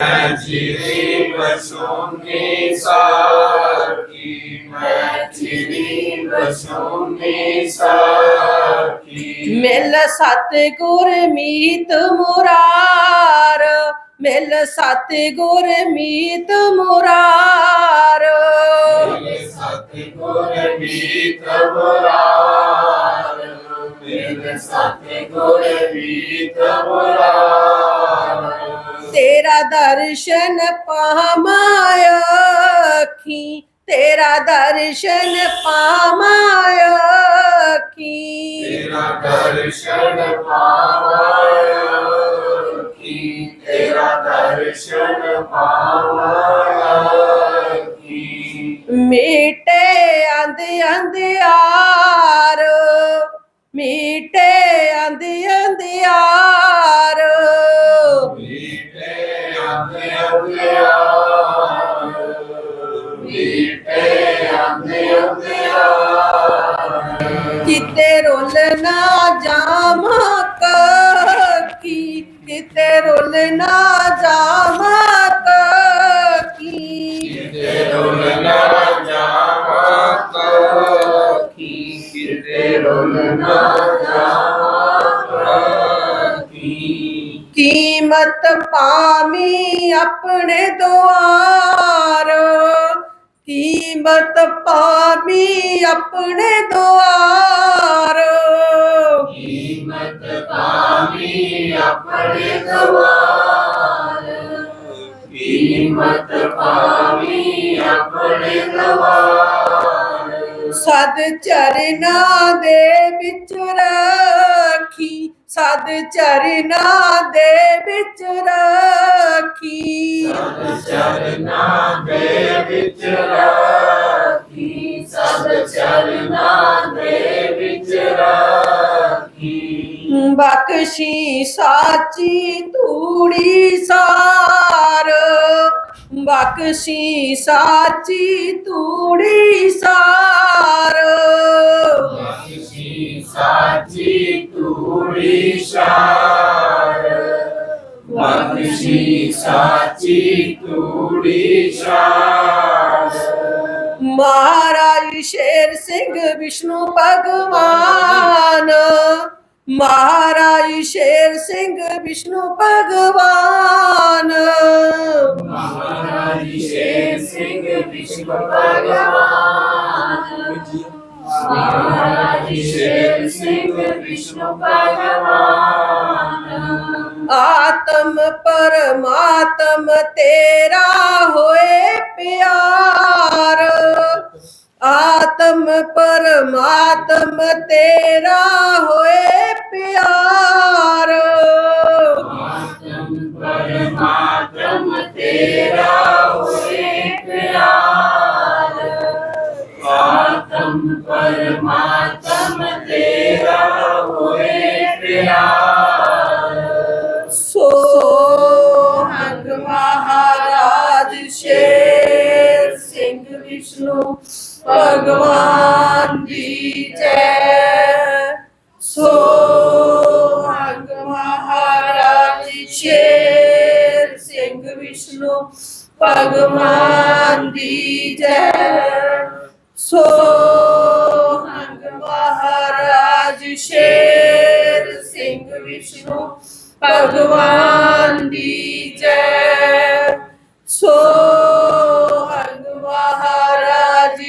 ਚਿਰੀ ਬਸੋਨੀ ਸਾਖੀ ਮੈਂ ਚਿਰੀ ਬਸੋਨੀ ਸਾਖੀ ਮਿਲ ਸਤਿਗੁਰ ਮੀਤ ਮੁਰਾਰ ਮਿਲ ਸਤਿਗੁਰ ਮੀਤ ਮੁਰਾਰ ਮਿਲ ਸਤਿਗੁਰ ਮੀਤ ਬਰਾਰ ਮਿਲ ਸਤਿਗੁਰ ਮੀਤ ਬਰਾਰ ਤੇਰਾ ਦਰਸ਼ਨ ਪਾਮਾਇ ਅੱਖੀ ਤੇਰਾ ਦਰਸ਼ਨ ਪਾਮਾਇ ਅੱਖੀ ਤੇਰਾ ਦਰਸ਼ਨ ਪਾਵਾਇਆ ਕੀ? ਤੇਰਾ ਦਰਸ਼ਨ ਪਾਵਾਇਆ ਕੀ? ਮੀਟੇ ਆਂਦੇ ਅੰਧਿਆਰ ਮੀਟੇ ਮੀਟੇ ਆਂਦੇ ਅੰਧਿਆਰ ਕਿਤੇ ਰੁੱਲ ਨਾ ਜਾਮ ਕੀ? ਕਿਤੇ ਰੁੱਲ ਨਾ ਜਾਮ ਕੀ? ਕਿਤੇ ਰੁਲ ਨਾ ਜਾਵਾਂ ਕੀ? ਕਿਤੇ ਰੁਲ ਨਾ ਕੀ? ਕੀਮਤ ਪਾਮੀ ਆਪਣੇ ਦੁਆਰ। ਕੀਮਤ ਪਾਮੀ ਆਪਣੇ ਦੁਆਰ। ਕੀਮਤ ਪਾਵੀ ਆਪਣੇ ਦਵਾਰ ਕੀਮਤ ਪਾਵੀ ਆਪਣੇ ਦਵਾਰ ਸਦ ਚਰਨਾ ਦੇ ਵਿੱਚ ਰੱਖੀ ਸਦ ਚਰਨਾ ਦੇ ਵਿੱਚ ਰੱਖੀ। ਸਦ ਚਰਨਾ ਦੇ ਵਿੱਚ ਰਾਖੀ ਸਦ ਚਰਨਾ ਦੇ ਵਿੱਚ ਰਾਖੀ। ਬਖਸ਼ੀ ਸਾਚੀ ਤੂੜੀ ਸਾਰ। ਬਖਸ਼ੀ ਸਾਚੀ ਤੂੜੀ ਸਾਰ। ਸਾਚੀ ਤੂੜੀ ਸ਼ਾਰ ਸਿੰਘ ਵਿਸ਼ਨੂੰ ਭਗਵਾਨ। ਮਹਾਰਾਜ ਸ਼ੇਰ ਸਿੰਘ ਵਿਸ਼ਨੂੰ ਭਗਵਾਨ। ਸਿੰਘ ਆਤਮ ਪਰਮਾਤਮ ਤੇਰਾ ਹੋਏ ਪਿਆਰ। ਆਤਮ ਪਰਮਾਤਮ ਤੇਰਾ ਹੋਏ ਪਿਆਰ। ਆਤਮ ਪਰਮਾਤਮ ਤੇਰਾ ਹੋਏ ਪਿਆਰ। ਆਤਮ ਪਰਮਾਤਮ ਤੇਰਾ ਹੋਏ ਪਿਆਰ ਸਿੰਘ ਵਿਸ਼ਨੂੰ, ਭਗਵਾਨ ਦੀ ਜੈ। ਸੋ ਹੰਗ ਮਹਾਰਾਜ ਸ਼ੇਰ ਸਿੰਘ ਵਿਸ਼ਨੂੰ, ਭਗਵਾਨ ਦੀ ਜੈ। ਸੋ ਹੰਗ ਮਹਾਰਾਜ ਸ਼ੇਰ ਸਿੰਘ ਵਿਸ਼ਨੂੰ, ਭਗਵਾਨ ਦੀ ਜੈ। ਸੋ